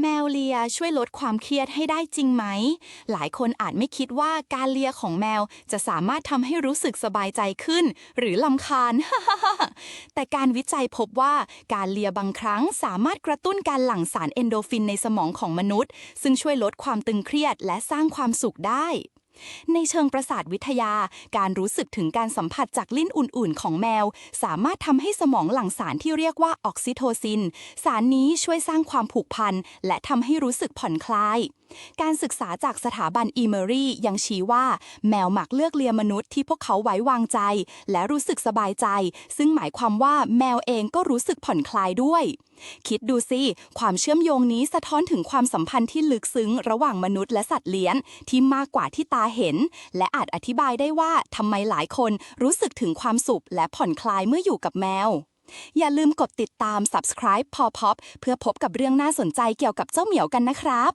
แมวเลียช่วยลดความเครียดให้ได้จริงไหม หลายคนอาจไม่คิดว่าการเลียของแมวจะสามารถทำให้รู้สึกสบายใจขึ้น หรือลำคาญ แต่การวิจัยพบว่าการเลียบางครั้งสามารถกระตุ้นการหลั่งสารเอนโดฟินในสมองของมนุษย์ ซึ่งช่วยลดความตึงเครียดและสร้างความสุขได้ ในเชิงประสาทวิทยา การรู้สึกถึงการสัมผัสจากลิ้นอุ่นๆ ของแมว สามารถทำให้สมองหลั่งสารที่เรียกว่าออกซิโทซิน สารนี้ช่วยสร้างความผูกพัน และทำให้รู้สึกผ่อนคลาย การศึกษาจากสถาบันอีเมอรี่ยังชี้ว่า แมวหมักเลือกเลียมนุษย์ที่พวกเขาไว้วางใจ และรู้สึกสบายใจ ซึ่งหมายความว่าแมวเองก็รู้สึกผ่อนคลายด้วย คิดดูสิ ความเชื่อมโยงนี้สะท้อนถึงความสัมพันธ์ที่ลึกซึ้ง ระหว่างมนุษย์และสัตว์เลี้ยงที่มากกว่าที่ตาาเห็น และอาจอธิบายได้ว่าทำไมหลายคนรู้สึกถึงความสุขและผ่อนคลายเมื่ออยู่กับแมว อย่าลืมกดติดตาม subscribe พอพอเพื่อพบกับเรื่องน่าสนใจเกี่ยวกับเจ้าเหมียวกันนะครับ